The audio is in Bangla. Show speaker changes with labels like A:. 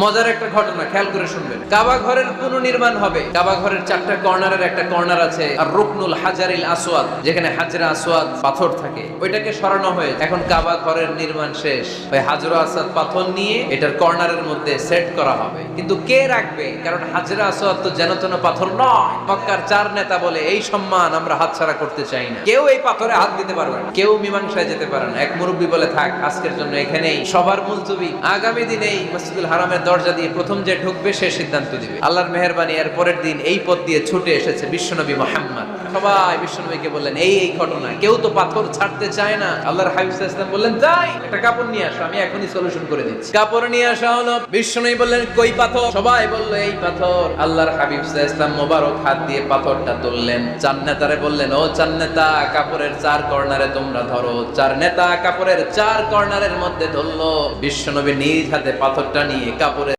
A: মজার একটা ঘটনা, খেয়াল করে শুনবেন। কাবা ঘরের পুনর্নির্মাণ হবে। কাবা ঘরের চারটা কর্নারের একটা কর্নার আছে, আর রুকনুল হাজারিল আসওয়াদ, যেখানে হাজরা আসওয়াদ পাথর থাকে। ওইটাকে সরানো হয়ে এখন কাবা ঘরের নির্মাণ শেষ। ওই হাজরা আসওয়াদ পাথর নিয়ে এটার কর্নারের মধ্যে সেট করা হবে। কিন্তু কে রাখবে? কারণ হাজরা আসওয়াদ তো যেন তেন পাথর নয়। মক্কার চার নেতা বলে, এই সম্মান আমরা হাতছাড়া করতে চাই না। কেউ এই পাথরে হাত দিতে পারবে না। কেউ মীমাংসায় যেতে পারে না। এক মুরব্বী বলে, থাক, আজকের জন্য এখানেই। সবার মুলতবি আগামী দিনে এই মসজিদুল হারামের দরজা দিয়ে প্রথম যে ঢুকবে সে সিদ্ধান্ত দিবে। আল্লাহর মেহরবানি এর পরের দিন এই পথ দিয়ে ছুটে এসেছে বিশ্বনবী মোহাম্মদ। সবাই বিশ্বনবীকে বললেন, এই এই ঘটনা, কেউ তো পাথর ছাড়তে চায় না। আল্লাহর হাবিব ওয়াসাল্লাম বললেন, যাই, একটা কাপড় নিয়ে আসো, আমি এখনই সলিউশন করে দিচ্ছি। কাপড় নিয়ে আসা হলো, বিশ্বনবী বললেন, কই পাথর? সবাই বলল, এই পাথর। আল্লাহর হাবিব ওয়াসাল্লাম মোবারক হাত দিয়ে পাথরটা তুললেন। চার নেতারে বললেন, ও চার নেতা কাপড়ের চার কর্নারে তোমরা ধরো। চার নেতা কাপড়ের চার কর্নারের মধ্যে ধরলো। বিশ্বনবী নিজ হাতে পাথরটা নিয়ে কাপড়